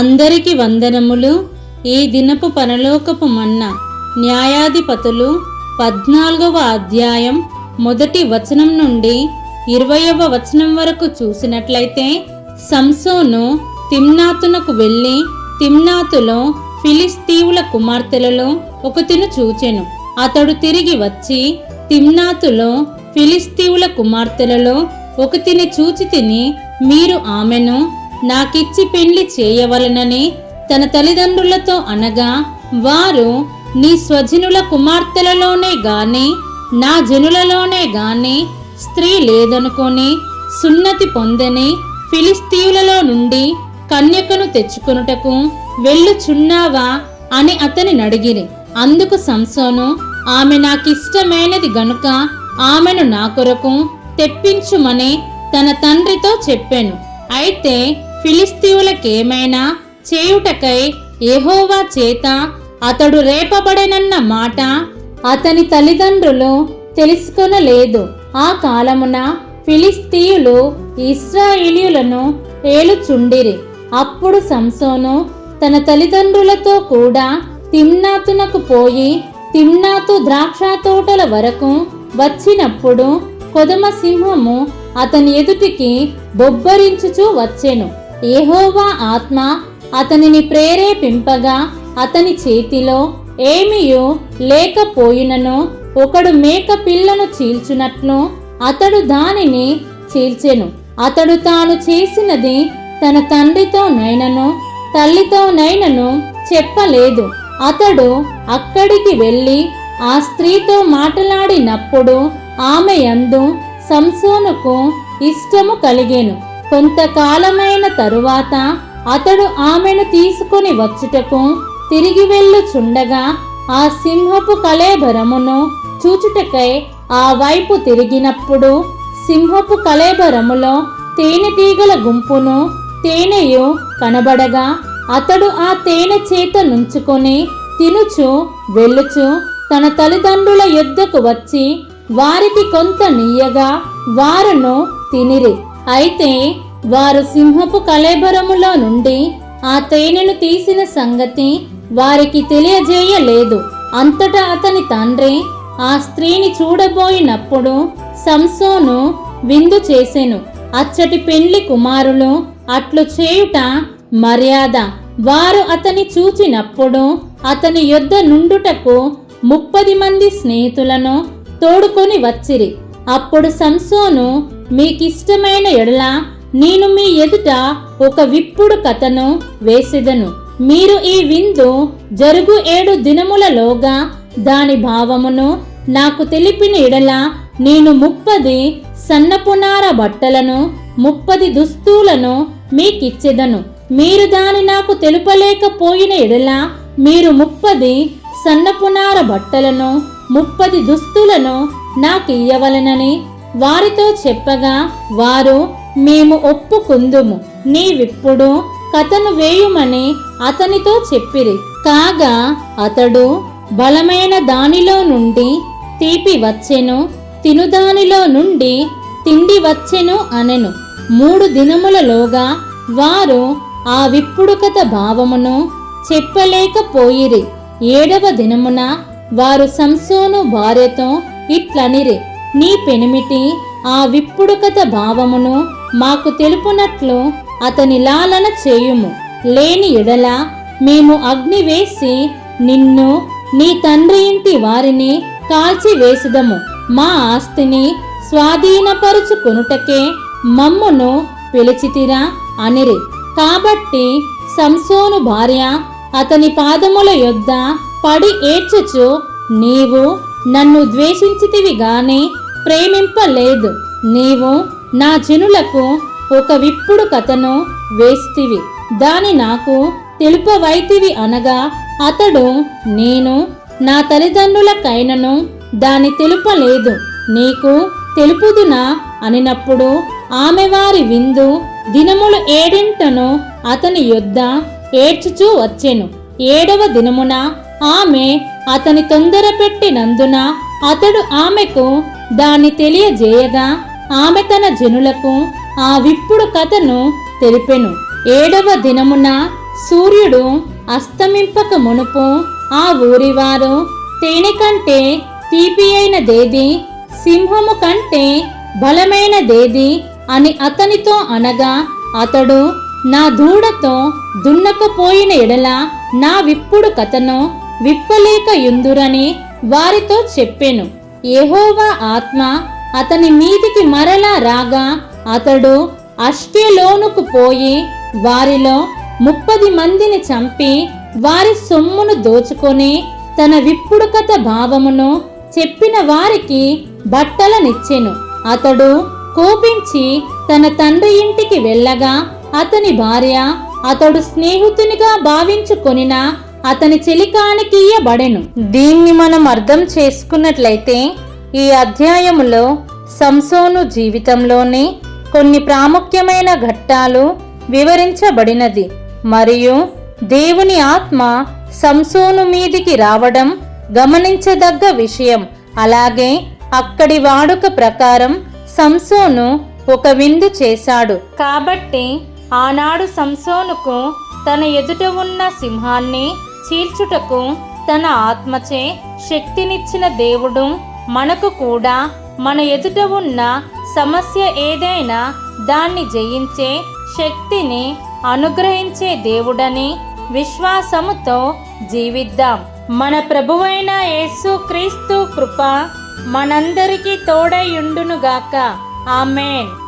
అందరికి వందనములు. ఈ దినపు పరలోకపు మన్న న్యాయాధిపతులు పద్నాలుగవ అధ్యాయం మొదటి వచనం నుండి ఇరవయవ వచనం వరకు చూసినట్లయితే సంసోను తిమ్నాతునకు వెళ్ళి తిమ్నాతులో ఫిలిస్తీవుల కుమార్తెలలో ఒకతిను చూచెను. అతడు తిరిగి వచ్చి తిమ్నాతులో ఫిలిస్తీవుల కుమార్తెలలో ఒకతిని చూచి తిని మీరు ఆమెను నాకిచ్చి పెళ్ళి చేయవలనని తన తల్లిదండ్రులతో అనగా వారు నీ స్వజనుల కుమార్తెలలోనే గాని నా జనులలోనే గాని స్త్రీ లేదనుకొని సున్నతి పొందని ఫిలిస్తీయులలో నుండి కన్యకను తెచ్చుకొనుటకు వెళ్ళుచున్నావా? అని అతని నడిగిరి. అందుకు సంసోను ఆమె నాకిష్టమైనది గనుక ఆమెను నా కొరకు తెప్పించుమని తన తండ్రితో చెప్పాను. అయితే ఫిలిస్తీవులకేమైనా చేయుటకై ఎహోవా చేత అతడు రేపబడెనన్న మాట అతని తల్లిదండ్రులు తెలుసుకొనలేదు. ఆ కాలమున ఫిలిస్తీయులు ఇస్రాయేలీయులను ఏలుచుండిరి. అప్పుడు సంసోను తన తల్లిదండ్రులతో కూడా తిమ్నాతునకు పోయి తిమ్నాతు ద్రాక్ష తోటల వరకు వచ్చినప్పుడు కొదమ సింహము అతని ఎదుటికి బొబ్బరించుచూ వచ్చెను. ఏహోవా ఆత్మ అతనిని ప్రేరేపింపగా అతని చేతిలో ఏమియో లేకపోయినను ఒకడు మేక పిల్లను చీల్చునట్లు అతడు దానిని చీల్చెను. అతడు తాను చేసినది తన తండ్రితో నైనను తల్లితో నైనను చెప్పలేదు. అతడు అక్కడికి వెళ్ళి ఆ స్త్రీతో మాట్లాడినప్పుడు ఆమె యందు సంసోనుకు ఇష్టము కలిగేను. కొంతకాలమైన తరువాత అతడు ఆమెను తీసుకొని వచ్చుటకు తిరిగి వెళ్ళుచుండగా ఆ సింహపు కళేబరమును చూచుటకై ఆ వైపు తిరిగినప్పుడు సింహపు కళేబరములో తేనెటీగల గుంపును తేనెయు కనబడగా అతడు ఆ తేనె చేత నుంచుకొని తినుచు వెళ్ళుచు తన తల్లిదండ్రుల యుద్ధకు వచ్చి వారికి కొంత నీయగా వారును తినిరి. అయితే వారు సింహపు కళేబరములో నుండి ఆ తేనెను తీసిన సంగతి వారికి తెలియజేయలేదు. అంతటా అతని తండ్రి ఆ స్త్రీని చూడబోయినప్పుడు సంసోను విందు చేసెను. అచ్చటి పెండ్లి కుమారులు అట్లు చేయుట మర్యాద. వారు అతని చూచినప్పుడు అతని యొద్ద నుండుటకు ముప్పది మంది స్నేహితులను తోడుకొని వచ్చిరి. అప్పుడు సంసోను మీకిష్టమైన ఎడలా నేను మీ ఎదుట ఒక విప్పుడు కథను వేసిదను. మీరు ఈ విందు జరుగు ఏడు దినములలోగా దాని భావమును నాకు తెలిపిన ఎడల నేను ముప్పది సన్నపునార బట్టలను ముప్పది దుస్తులను మీకిచ్చెదను. మీరు దాని నాకు తెలుపలేకపోయిన ఎడల మీరు ముప్పది సన్నపునార బట్టలను ముప్పది దుస్తులను నాకు ఇయ్యవలనని వారితో చెప్పగా వారు మేము ఒప్పుకుందుము. నీవిప్పుడు కథను వేయుమని అతనితో చెప్పిరి. కాగా అతడు బలమైన దానిలో నుండి తీపి వచ్చెను తినుదానిలో నుండి తిండి వచ్చెను అనెను. మూడు దినములలోగా వారు ఆ విప్పుడు కథ భావమును చెప్పలేకపోయిరి. ఏడవ దినమున వారు సంసోను భార్యతో ఇట్లనిరి నీ పెనిమిటి ఆ విప్పుడుకత భావమును మాకు తెలుపునట్లు అతని లాలన చేయుము. లేని ఎడల మేము అగ్ని వేసి నిన్ను నీ తండ్రి ఇంటి వారిని కాల్చివేసిదము. మా ఆస్తిని స్వాధీనపరుచుకొనుటకే మమ్మును పిలిచితిరా అనిరి. కాబట్టి సంసోను భార్య అతని పాదముల యొద్ద పడి ఏడ్చుచు నీవు నన్ను ద్వేషించితివి గాని ప్రేమింపలేదు. నీవు నా జనులకు ఒక విప్పుడు కథను వేస్తివి. దాని నాకు తెలుపవైతివి అనగా అతడు నేను నా తల్లిదండ్రులకైనను దాని తెలుపలేదు. నీకు తెలుపుదునా? అనినప్పుడు ఆమె వారి విందు దినములు ఏడింటను అతని యొద్ద ఏడ్చుచూ వచ్చెను. ఏడవ దినమున ఆమె అతని తొందర పెట్టినందున అతడు ఆమెకు దాన్ని తెలియజేయగా ఆమె తన జనులకు ఆ విప్పుడు కథను తెలిపెను. ఏడవ దినమున సూర్యుడు అస్తమింపక మునుపు ఆ ఊరివారు తేనె కంటే తీపి అయినదేది సింహము కంటే బలమైనదేది అని అతనితో అనగా అతడు నా దూడతో దున్నకపోయిన ఎడల నా విప్పుడు కథను విప్పలేక యుందురని వారితో చెప్పెను. యహోవా ఆత్మ అతని మీదికి మరలా రాగా అతడు అష్కెలోనుకు పోయి వారిలో ముప్పది మందిని చంపి వారి సొమ్మును దోచుకొని తన విప్పుడు కథ భావమును చెప్పిన వారికి బట్టలనిచ్చెను. అతడు కోపించి తన తండ్రి ఇంటికి వెళ్ళగా అతని భార్య అతడు స్నేహితునిగా భావించుకొనిన అతని చెలికానికి ఇయ్యబడెను. దీన్ని మనం అర్థం చేసుకున్నట్లయితే ఈ అధ్యాయములో సంసోను జీవితంలోనే కొన్ని ప్రాముఖ్యమైన ఘట్టాలు వివరించబడినది. మరియు దేవుని ఆత్మ సంసోను మీదికి రావడం గమనించదగ్గ విషయం. అలాగే అక్కడి వాడుక ప్రకారం సంసోను ఒక విందు చేశాడు. కాబట్టి ఆనాడు సంసోనుకు తన ఎదుట ఉన్న సింహాన్ని చీల్చుటకు తన ఆత్మచే శక్తినిచ్చిన దేవుడు మనకు కూడా మన ఎదుట ఉన్న సమస్య ఏదైనా దాన్ని జయించే శక్తిని అనుగ్రహించే దేవుడని విశ్వాసముతో జీవిద్దాం. మన ప్రభువైన యేసు క్రీస్తు కృప మనందరికీ తోడయుండునుగాక ఆమెన్.